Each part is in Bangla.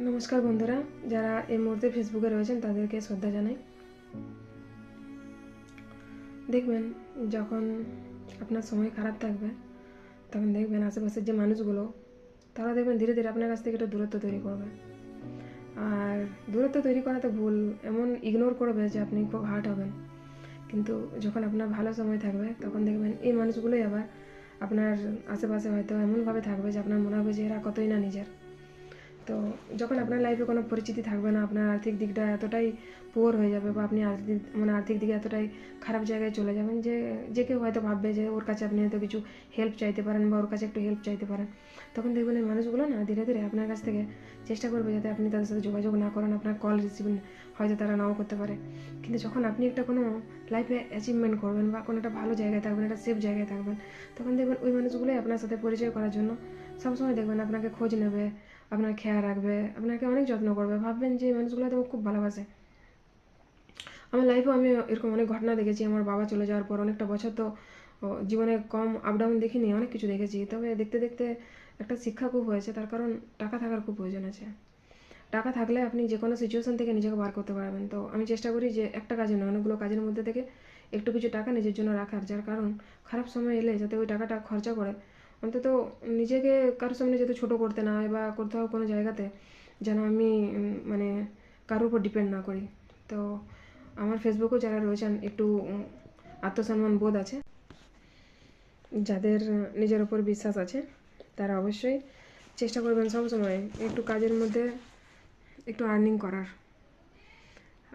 নমস্কার বন্ধুরা, যারা এই মুহূর্তে ফেসবুকে রয়েছেন, তাদেরকে শ্রদ্ধা জানাই। দেখবেন, যখন আপনার সময় খারাপ থাকবে, তখন দেখবেন আশেপাশের যে মানুষগুলো, তারা দেখবেন ধীরে ধীরে আপনার কাছ থেকে একটু দূরত্ব তৈরি করবে। আর দূরত্ব তৈরি করা তো ভুল, এমন ইগনোর করবে যে আপনি খুব হার্ট হবেন। কিন্তু যখন আপনার ভালো সময় থাকবে, তখন দেখবেন এই মানুষগুলোই আবার আপনার আশেপাশে হয়তো এমনভাবে থাকবে যে আপনার মনে হবে যে এরা কতই না নিজের। তো যখন আপনার লাইফে কোনো পরিচিতি থাকবে না, আপনার আর্থিক দিকটা এতটাই পুয়ার হয়ে যাবে বা আপনি আর্থিক মানে আর্থিক দিকে এতটাই খারাপ জায়গায় চলে যাবেন যে যে কেউ হয়তো ভাববে যে ওর কাছে আপনি হয়তো কিছু হেল্প চাইতে পারেন বা ওর কাছে একটু হেল্প চাইতে পারেন। তখন দেখবেন এই মানুষগুলো না ধীরে ধীরে আপনার কাছ থেকে চেষ্টা করবে যাতে আপনি তাদের সাথে যোগাযোগ না করেন, আপনার কল রিসিভ হয়তো তারা নাও করতে পারে। কিন্তু যখন আপনি একটা কোনো লাইফে অ্যাচিভমেন্ট করবেন বা কোনো একটা ভালো জায়গায় থাকবেন, একটা সেফ জায়গায় থাকবেন, তখন দেখবেন ওই মানুষগুলোই আপনার সাথে পরিচয় করার জন্য সবসময় দেখবেন আপনাকে খোঁজ নেবে আপনার খেয়াল রাখবে, আপনাকে অনেক যত্ন করবে। ভাববেন যে মানুষগুলো তোমাকে খুব ভালোবাসে। আমার লাইফেও আমি এরকম অনেক ঘটনা দেখেছি। আমার বাবা চলে যাওয়ার পর অনেকটা বছর তো জীবনে কম আপ ডাউন দেখিনি, অনেক কিছু দেখেছি। তবে দেখতে দেখতে একটা শিক্ষা খুব হয়েছে, তার কারণ টাকা থাকার খুব প্রয়োজন আছে। টাকা থাকলে আপনি যে কোনো সিচুয়েশন থেকে নিজেকে বার করতে পারবেন। তো আমি চেষ্টা করি যে একটা কাজে নয়, অনেকগুলো কাজের মধ্যে থেকে একটু কিছু টাকা নিজের জন্য রাখার, যার কারণ খারাপ সময় এলে যাতে ওই টাকাটা খরচা করে অন্তত নিজেকে কারোর সামনে যাতে ছোটো করতে না হয় বা কোথাও কোনো জায়গাতে যেন আমি মানে কারোর উপর ডিপেন্ড না করি। তো আমার ফেসবুকেও যারা রয়েছেন, একটু আত্মসম্মান বোধ আছে। যাদের নিজের ওপর বিশ্বাস আছে, তারা অবশ্যই চেষ্টা করবেন সবসময় একটু কাজের মধ্যে একটু আর্নিং করার।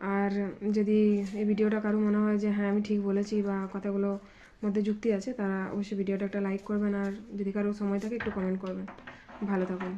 আর যদি এই ভিডিওটা কারও মনে হয় যে হ্যাঁ আমি ঠিক বলেছি বা কথাগুলো মধ্যে যুক্তি আছে, তারা অবশ্যই ভিডিওটা একটা লাইক করবেন আর যদি কারও সময় থাকে একটু কমেন্ট করবেন। ভালো থাকুন।